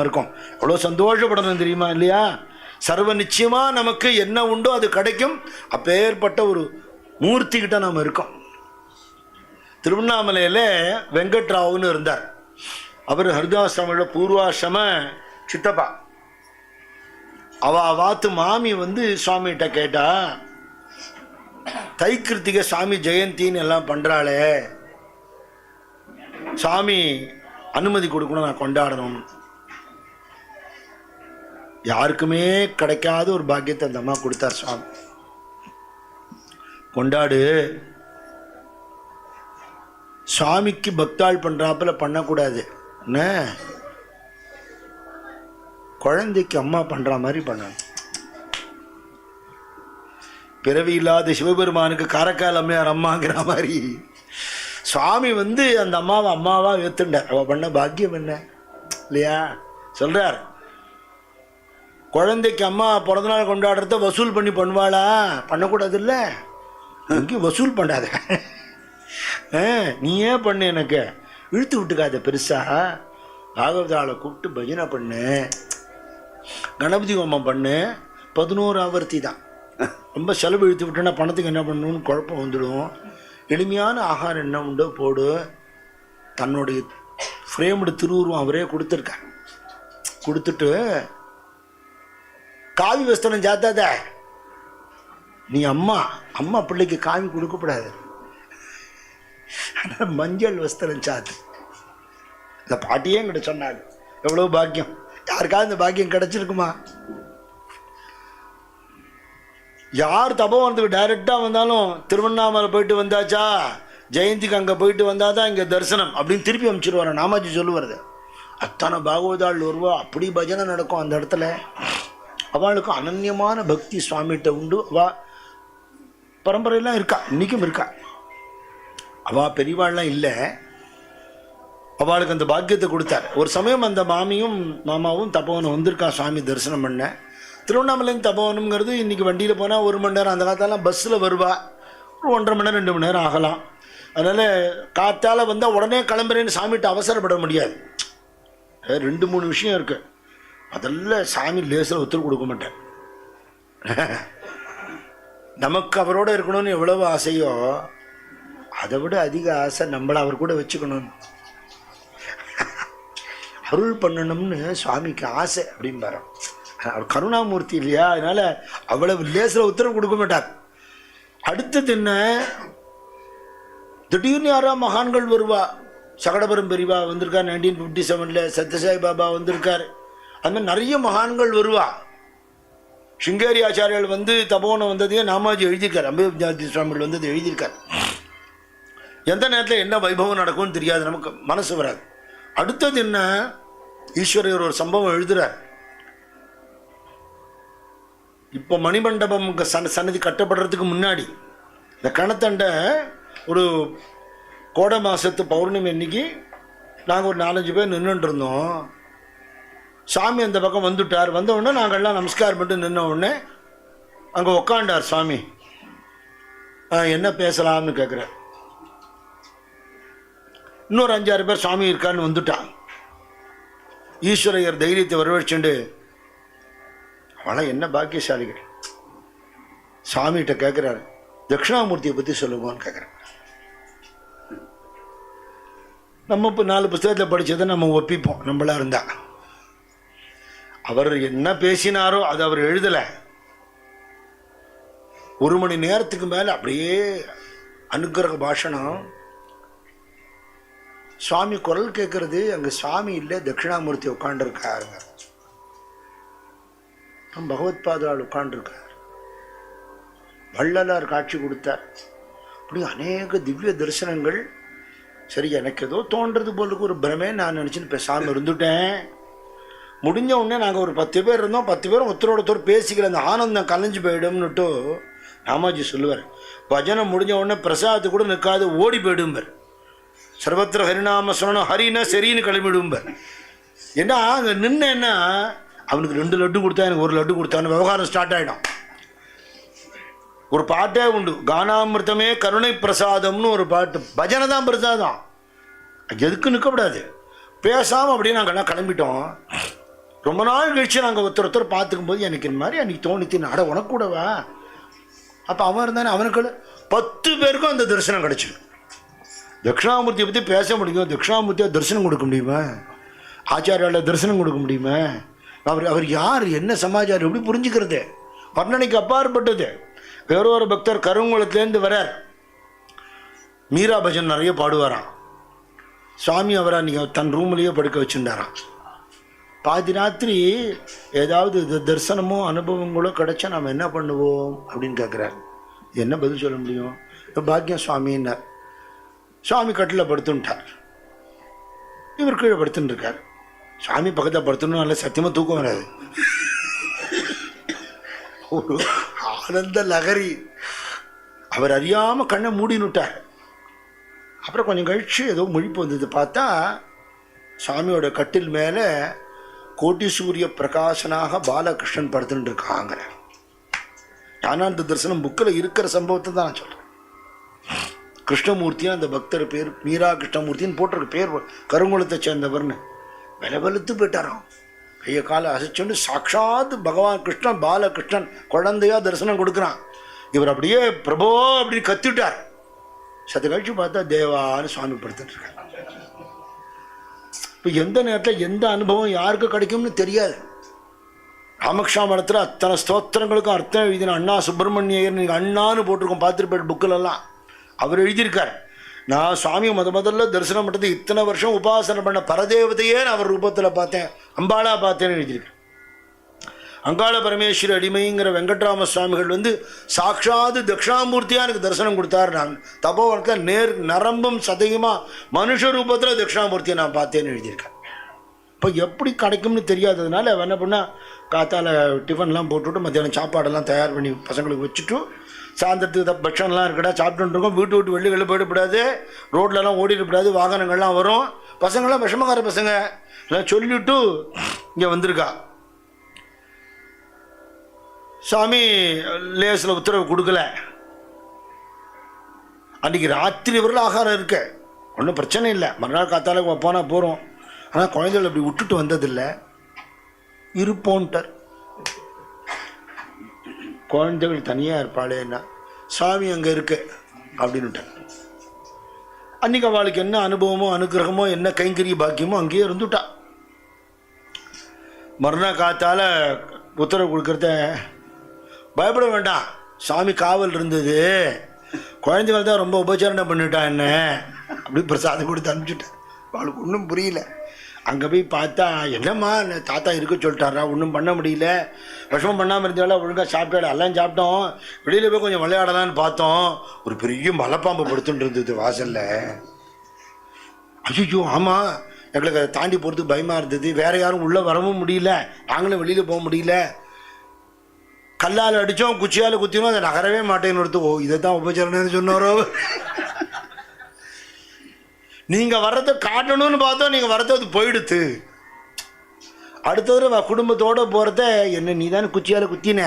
இருக்கும். அவ்வளோ எவ்வளோ சந்தோஷப்படணும் தெரியுமா இல்லையா? சர்வ நிச்சயமா நமக்கு என்ன உண்டோ அது கிடைக்கும். அப்பேற்பட்ட ஒரு மூர்த்தி கிட்ட நாம் இருக்கோம். திருவண்ணாமலையில் வெங்கட்ராவுன்னு இருந்தார். அவர் ஹரிதாசிரமோட பூர்வாசிரம சித்தப்பா. அவ வாத்து மாமி வந்து சுவாமிகிட்ட கேட்டா தை கிருத்திகை சாமி ஜெயந்தின்னு எல்லாம் பண்றாளே. சாமி அனுமதி கொடுக்கணும் நான் கொண்டாடணும் யாருக்குமே கிடைக்காத ஒரு பாக்கியத்தை அந்த அம்மா கொடுத்தார் சுவாமி. கொண்டாடு. சுவாமிக்கு பக்தாள் பண்ணுறாப்புல பண்ணக்கூடாது. என்ன? குழந்தைக்கு அம்மா பண்ணுற மாதிரி பண்ணணும். பிறவி இல்லாத சிவபெருமானுக்கு காரைக்கால் அம்மையார் அம்மாங்கிற மாதிரி. சுவாமி வந்து அந்த அம்மாவை அம்மாவா ஏத்துண்டார் அவள் பண்ண பாக்கியம் என்ன? இல்லையா? சொல்கிறார் குழந்தைக்கு அம்மா பிறந்தநாள் கொண்டாடுறத வசூல் பண்ணி பண்ணுவாளா? பண்ணக்கூடாது இல்லை எங்கேயும் வசூல் பண்ணாத. ஆ, நீ ஏன் பண்ணு எனக்கு? இழுத்து விட்டுக்காத பெருசாக பாகவதாளை கூப்பிட்டு பஜனை பண்ணு. கணபதி ஹோமம் பண்ணு. பதினோரு ஆவர்த்தி தான். ரொம்ப செலவு இழுத்து விட்டோன்னா பணத்துக்கு என்ன பண்ணணும்னு குழப்பம் வந்துடும். எளிமையான ஆகாரம் என்ன உண்டோ போடு. தன்னுடைய ஃப்ரேம்டு திருவுருவம் அவரே கொடுத்துருக்கார். கொடுத்துட்டு காவி வஸ்திரம் சாத்தாத நீ அம்மா அம்மா பிள்ளைக்கு காவி கொடுக்கக்கூடாது ஆனால் மஞ்சள் வஸ்திரம் சாத்து இந்த பாட்டியே என்கிட்ட சொன்னாங்க எவ்வளோ பாக்கியம். யாருக்காவது இந்த பாக்கியம் கிடைச்சிருக்குமா? யார் தபோவனத்துக்கு டைரெக்டாக வந்தாலும் திருவண்ணாமலை போயிட்டு வந்தாச்சா? ஜெயந்திக்கு அங்கே போயிட்டு வந்தால் தான் இங்கே தரிசனம் அப்படின்னு திருப்பி அமைச்சிருவார். நாமாஜி சொல்லுவார். அத்தனை பாகவதாள் வருவா அப்படி பஜனை நடக்கும் அந்த இடத்துல. அவளுக்கு அனன்யமான பக்தி சுவாமிகிட்ட உண்டு. அவ பரம்பரையெல்லாம் இருக்கா இன்றைக்கும் இருக்கா. அவா பெரியவாள்லாம் இல்லை. அவளுக்கு அந்த பாக்கியத்தை கொடுத்தார். ஒரு சமயம் அந்த மாமியும் மாமாவும் தப்பவனம் வந்திருக்கா சுவாமி தரிசனம் பண்ண. திருவண்ணாமலையும் தப்பவனம்ங்கிறது இன்றைக்கி வண்டியில் போனால் ஒரு மணி நேரம் அந்த காலத்தாலாம் பஸ்ஸில் வருவா. ஒரு ஒன்றரை மணி நேரம் ரெண்டு மணி நேரம் ஆகலாம். அதனால் காத்தால் வந்தால் உடனே கிளம்புறேன்னு சாமிகிட்ட அவசரப்பட முடியாது. ரெண்டு மூணு விஷயம் இருக்குது அதெல்லாம் சாமி லேசில் ஒத்துழைப்பு கொடுக்க மாட்டேன். நமக்கு அவரோட இருக்கணும்னு எவ்வளவு ஆசையோ அதை விட அதிக ஆசை நம்மளை அவர் கூட வச்சுக்கணும். அருள் பண்ணணும்னு சுவாமிக்கு ஆசை அப்படிம்பாரு. அவர் கருணாமூர்த்தி இல்லையா? அதனால அவ்வளவு லேசில் உத்தரவு கொடுக்க மாட்டார். அடுத்தது என்ன? திடீர்னு யாரா மகான்கள் வருவா. சகடபுரம் பெரிவா வந்திருக்கார். நைன்டீன் ஃபிஃப்டி செவனில் சத்யசாய் பாபா வந்திருக்கார். அது மாதிரி நிறைய மகான்கள் வருவா. சிங்கேரி ஆச்சாரியர்கள் வந்து தபோனம் வந்ததையும் நாமாஜி எழுதியிருக்கார். அம்பேத்யாதி சுவாமிகள் வந்தது எழுதியிருக்கார். எந்த நேரத்தில் என்ன வைபவம் நடக்கும்னு தெரியாது நமக்கு மனசு வராது. அடுத்தது என்ன? ஈஸ்வரர் ஒரு சம்பவம் எழுதுறார். இப்போ மணிமண்டபம் இங்க சன் சன்னதி கட்டப்படுறதுக்கு முன்னாடி இந்த கணத்தண்டை ஒரு கோடை மாதத்து பௌர்ணமி அன்னைக்கு நாங்கள் ஒரு நாலஞ்சு பேர் நின்றுட்டு இருந்தோம். சாமி அந்த பக்கம் வந்துட்டார். வந்த உடனே நாங்கள்லாம் நமஸ்காரம் பண்ணிட்டு நின்ன உடனே அங்கே உக்காண்டார் சாமி. என்ன பேசலாம்னு கேட்குறார் இன்னொரு அஞ்சாறு பேர் சாமி இருக்கான்னு வந்துட்டான் ஈஸ்வரையர் தைரியத்தை வரவழைச்சுண்டு அவளாம் என்ன பாக்கியசாலிகள். சாமிகிட்ட கேட்குறாரு தட்சிணாமூர்த்தியை பற்றி சொல்லுங்கன்னு கேட்குறேன் நம்ம இப்போ நாலு புஸ்தகத்தில் படித்ததை நம்ம ஒப்பிப்போம். நம்மளா இருந்தால் அவர் என்ன பேசினாரோ அது அவர் எழுதலை. ஒரு மணி நேரத்துக்கு மேலே அப்படியே அனுக்கிரக பாஷணம். சுவாமி குரல் கேட்கறது அங்கே சுவாமி இல்லை தட்சிணாமூர்த்தி உட்காண்டிருக்காருங்க பகவத் பாதால் உட்காண்டிருக்கார் வள்ளலார் காட்சி கொடுத்தார். அப்படி அநேக திவ்ய தரிசனங்கள். சரி எனக்கு ஏதோ தோன்றது போலுக்கு ஒரு பிரமே நான் நினச்சின்னு பேசாமல் இருந்துட்டேன். முடிஞ்ச உடனே நாங்கள் ஒரு பத்து பேர் இருந்தோம். பத்து பேரும் ஒருத்தரோட ஒருத்தர் பேசிக்கல. அந்த ஆனந்தம் கலைஞ்சு போயிடும்னுட்டு ராமாஜி சொல்லுவார். பஜனை முடிஞ்ச உடனே பிரசாதத்து கூட நிற்காது ஓடி போயிடும்பர். சர்வத்திர ஹரிநாம சொல்லணும் ஹரினா சரின்னு கிளம்பிடும்பர். ஏன்னா அங்கே நின்னேன்னா அவனுக்கு ரெண்டு லட்டு கொடுத்தா எனக்கு ஒரு லட்டு கொடுத்தான்னு விவகாரம் ஸ்டார்ட் ஆகிடும் ஒரு பாட்டே உண்டு. கானாமிருத்தமே கருணை பிரசாதம்னு ஒரு பாட்டு. பஜனை தான் பிரசாதம். எதுக்கு நிற்கக்கூடாது? பேசாமல் அப்படியே நாங்கள்லாம் கிளம்பிட்டோம். ரொம்ப நாள் கழிச்சு நாங்கள் ஒருத்தர் ஒருத்தர் பார்த்துக்கும் போது எனக்கு இந்த மாதிரி அன்றைக்கி தோணித்து நட உனக்கூடவா அப்போ அவன் இருந்தானே அவனுக்கு பத்து பேருக்கும் அந்த தரிசனம் கிடச்சிது. தட்சிணாமூர்த்தியை பற்றி பேச முடியும்? தட்சிணாமூர்த்தியை தரிசனம் கொடுக்க முடியுமா? ஆச்சாரியால் தரிசனம் கொடுக்க முடியுமா? அவர் அவர் யார்? என்ன சமாச்சாரம்? எப்படி புரிஞ்சுக்கிறது? வர்ணனைக்கு அப்பாற்பட்டது. வேறொரு பக்தர் கருங்குளத்துலேருந்து வரார். மீரா பஜன் நிறைய பாடுவாராம். சுவாமி அவரை நீங்கள் தன் ரூம்லேயே படுக்க வச்சுட்டாராம் பாதி ராத்திரி ஏதாவது த- தரிசனமோ அனுபவங்களோ கிடைச்சா நாம் என்ன பண்ணுவோம் அப்படின்னு கேட்குறாரு என்ன பதில் சொல்ல முடியும்? இப்போ பாக்கியம் சுவாமின்னார் சுவாமி கட்டில் படுத்துட்டார். இவர் கீழே படுத்துன்னு இருக்கார் சுவாமி பக்கத்தில் படுத்தணும் நல்லா சத்தியமாக தூக்கம் வராது. ஒரு ஆனந்த லகரி. அவர் அறியாமல் கண்ணை மூடினுட்டார். அப்புறம் கொஞ்சம் கழித்து ஏதோ முழிப்பு வந்தது. பார்த்தா சாமியோட கட்டில் மேலே கோட்டி சூரிய பிரகாசனாக பாலகிருஷ்ணன் படுத்துட்டு இருக்காங்க அந்த தரிசனம் புக்கில் இருக்கிற சம்பவத்தை தான் நான் சொல்கிறேன் கிருஷ்ணமூர்த்தியும் அந்த பக்தர் பேர் மீரா கிருஷ்ணமூர்த்தின்னு போட்டிருக்கு பேர் கருங்குளத்தை சேர்ந்தவர்னு. விலவெழுத்து போயிட்டாராம். கையை காலை அசைச்சுண்டு சாட்சாத் பகவான் கிருஷ்ணன் பாலகிருஷ்ணன் குழந்தையா தரிசனம் கொடுக்குறான். இவர் அப்படியே பிரபோ அப்படி கத்திட்டார். சத்து கழிச்சு பார்த்தா தேவான்னு சுவாமி படுத்துட்டு இருக்காங்க இப்போ எந்த நேரத்தில் எந்த அனுபவம் யாருக்கு கிடைக்கும்னு தெரியாது. ராமக்ஷா மடத்தில் அத்தனை ஸ்தோத்திரங்களுக்கும் அர்த்தம் எழுதின அண்ணா சுப்பிரமணியர் நீங்கள் அண்ணான்னு போட்டிருக்கோம் பார்த்துருப்பேன் புக்கிலெல்லாம் அவர் எழுதியிருக்கார். நான் சுவாமி முத முதல்ல தரிசனம் பண்ணுறது இத்தனை வருஷம் உபாசனை பண்ண பரதேவதையே நான் அவர் ரூபத்தில் பார்த்தேன். அம்பாளா பார்த்தேன்னு எழுதியிருக்கேன் அங்காள பரமேஸ்வரி அடிமைங்கிற வெங்கட்ராம சுவாமிகள் வந்து சாட்சாது தட்சிணாமூர்த்தியாக எனக்கு தரிசனம் கொடுத்தாரு நான் தபோவனத்தில் நேர் நரம்பும் சதையுமா மனுஷ ரூபத்தில் தட்சிணாமூர்த்தியை நான் பார்த்தேன்னு எழுதியிருக்கேன். இப்போ எப்படி கிடைக்கும்னு தெரியாததுனால அவன் என்ன பண்ணால் காத்தால டிஃபன்லாம் போட்டுவிட்டு மத்தியானம் சாப்பாடெல்லாம் தயார் பண்ணி பசங்களுக்கு வச்சுட்டு சாயந்தரத்துக்கு தான் பட்சம்லாம் இருக்கடா சாப்பிட்டுருக்கோம் இருக்கோம் வீட்டு விட்டு வெளில போயிடக்கூடாது ரோட்லலாம் ஓடிடக்கூடாது வாகனங்கள்லாம் வரும். பசங்களாம் விஷமக்கார பசங்க. எல்லாம் சொல்லிவிட்டு இங்கே வந்திருக்கா. சாமி லேஸில் உத்தரவு கொடுக்கல. அன்றைக்கி ராத்திரி வரல ஆகாரம் இருக்கு. ஒன்றும் பிரச்சனை இல்லை. மறுநாள் காத்தால போனால் போகிறோம் ஆனால் குழந்தைகள் அப்படி விட்டுட்டு வந்ததில்லை. இருப்போன்ட்டார். குழந்தைகள் தனியாக இருப்பாளேன்னா சாமி அங்கே இருக்கு. அப்படின்னுட்டார். அன்றைக்கி அவளுக்கு என்ன அனுபவமோ அனுகிரகமோ என்ன கைங்கரிய பாக்கியமோ அங்கேயே இருந்துட்டா. மறுநாள் காத்தால உத்தரவு கொடுக்குறத பயப்பட வேண்டாம். சாமி காவல் இருந்தது. குழந்தைகள் தான் ரொம்ப உபச்சாரணம் பண்ணிட்டான் என்ன? அப்படி பிரசாதம் கொடுத்து அனுப்பிச்சுட்டேன் அவளுக்கு ஒன்றும் புரியல. அங்கே போய் பார்த்தா என்னம்மா என்ன தாத்தா இருக்க சொல்லிட்டாரா? ஒன்றும் பண்ண முடியல. விஷமம் பண்ணாமல் இருந்தாலும் ஒழுங்காக சாப்பிட்டாடு எல்லாம் சாப்பிட்டோம். வெளியில் போய் கொஞ்சம் விளையாடலான்னு பார்த்தோம். ஒரு பெரிய மலைப்பாம்பு படுத்துட்டு இருந்தது வாசலில். ஐயோ ஆமாம் எங்களுக்கு அதை தாண்டி போகிறதுக்கு பயமாக இருந்தது. வேறு யாரும் உள்ளே வரவும் முடியல. நாங்களும் வெளியில் போக முடியல. கல்லால் அடித்தோம் குச்சியால் குத்தினோம் அதை நகரவே மாட்டேன்னு எடுத்து ஓ இதை தான் உபச்சரணன்னு சொன்னாரோ? நீங்கள் வர்றதை காட்டணும்னு பார்த்தோம் நீங்கள் வர்றது அது போயிடுத்து. அடுத்தது குடும்பத்தோடு போகிறத என்ன நீ தானே குச்சியால் குத்தின?